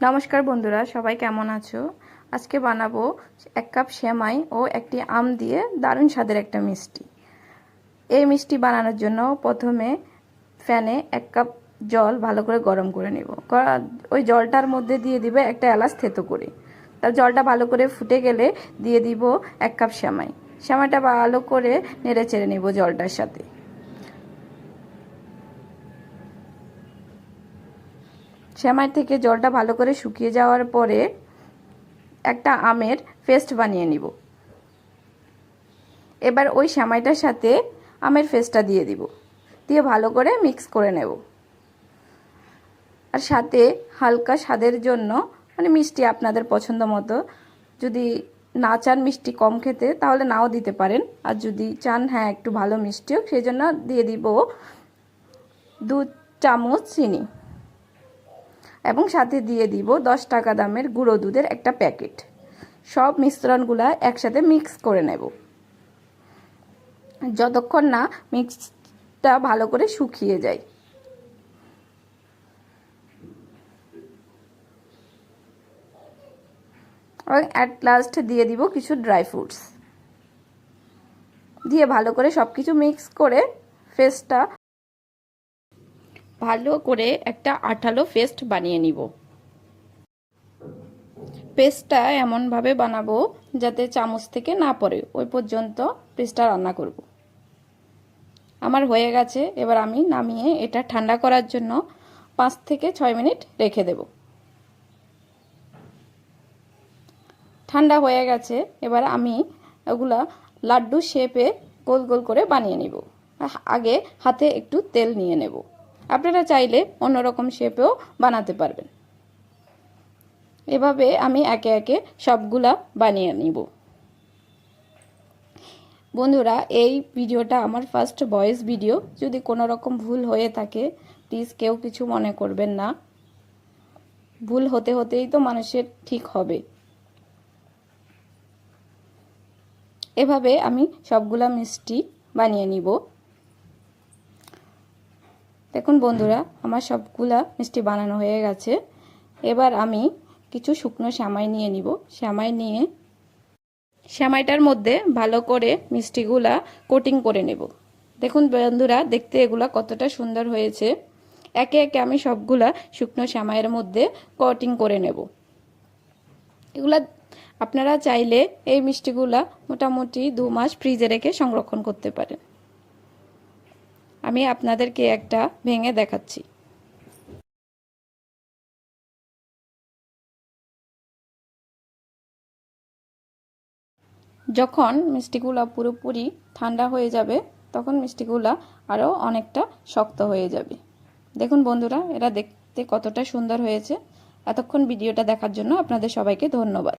নমস্কার বন্ধুরা, সবাই কেমন আছো? আজকে বানাবো এক কাপ সেমাই ও একটি আম দিয়ে দারুণ স্বাদের একটা মিষ্টি। এই মিষ্টি বানানোর জন্য প্রথমে ফ্যানে এক কাপ জল ভালো করে গরম করে নেব। ওই জলটার মধ্যে দিয়ে দিবে একটা এলাচ থেতো করে। তার জলটা ভালো করে ফুটে গেলে দিয়ে দিব এক কাপ সেমাই। সেমাইটা ভালো করে নেড়ে চেড়ে নেব জলটার সাথে। শ্যামাই থেকে জলটা ভালো করে শুকিয়ে যাওয়ার পরে একটা আমের পেস্ট বানিয়ে নিব। এবার ওই শ্যামাইটার সাথে আমের পেস্টটা দিয়ে দিব। দিয়ে ভালো করে মিক্স করে নেব। আর সাথে হালকা স্বাদের জন্য মানে মিষ্টি আপনাদের পছন্দ মতো, যদি না চান মিষ্টি কম খেতে, তাহলে নাও দিতে পারেন। আর যদি চান হ্যাঁ একটু ভালো মিষ্টিও সেই জন্য দিয়ে দিব দু চামচ চিনি। এবং সাথে দিয়ে দিব দশ টাকা দামের গুঁড়ো দুধের একটা প্যাকেট। সব মিশ্রণগুলা একসাথে মিক্স করে নেব। যতক্ষণ না মিক্সটা ভালো করে শুকিয়ে যায়। এবং অ্যাট লাস্ট দিয়ে দিব কিছু ড্রাই ফ্রুটস দিয়ে ভালো করে সব কিছু মিক্স করে ফেসটা ভালো করে একটা আঠালো পেস্ট বানিয়ে নিব। পেস্টটা এমনভাবে বানাবো যাতে চামচ থেকে না পড়ে, ওই পর্যন্ত পেস্টটা রান্না করব। আমার হয়ে গেছে, এবার আমি নামিয়ে এটা ঠান্ডা করার জন্য পাঁচ থেকে ছয় মিনিট রেখে দেব। ঠান্ডা হয়ে গেছে, এবার আমি ওগুলা লাড্ডু শেপে গোল গোল করে বানিয়ে নিব। আগে হাতে একটু তেল নিয়ে নেব। আপনারা চাইলে অন্যরকম শেপেও বানাতে পারবেন। এভাবে আমি একে একে সবগুলা বানিয়ে নিব। বন্ধুরা, এই ভিডিওটা আমার ফার্স্ট ভয়েস ভিডিও যদি কোনো রকম ভুল হয়ে থাকে প্লিজ কেউ কিছু মনে করবেন না। ভুল হতে হতেই তো মানুষের ঠিক হবে। এভাবে আমি সবগুলা মিষ্টি বানিয়ে নিব। দেখুন বন্ধুরা, আমার সবগুলা মিষ্টি বানানো হয়ে গেছে। এবার আমি কিছু শুকনো শ্যামাই নিয়ে নিব। শ্যামাই নিয়ে শ্যামাইটার মধ্যে ভালো করে মিষ্টিগুলা কোটিং করে নেব। দেখুন বন্ধুরা, দেখতে এগুলা কতটা সুন্দর হয়েছে। একে একে আমি সবগুলা শুকনো শ্যামাইয়ের মধ্যে কোটিং করে নেব। এগুলা আপনারা চাইলে এই মিষ্টিগুলা মোটামুটি দু মাস ফ্রিজে রেখে সংরক্ষণ করতে পারেন। আমি আপনাদেরকে একটা ভেঙে দেখাচ্ছি। যখন মিষ্টিগুলা পুরোপুরি ঠান্ডা হয়ে যাবে, তখন মিষ্টিগুলা আরও অনেকটা শক্ত হয়ে যাবে। দেখুন বন্ধুরা এরা দেখতে কতটা সুন্দর হয়েছে। এতক্ষণ ভিডিওটা দেখার জন্য আপনাদের সবাইকে ধন্যবাদ।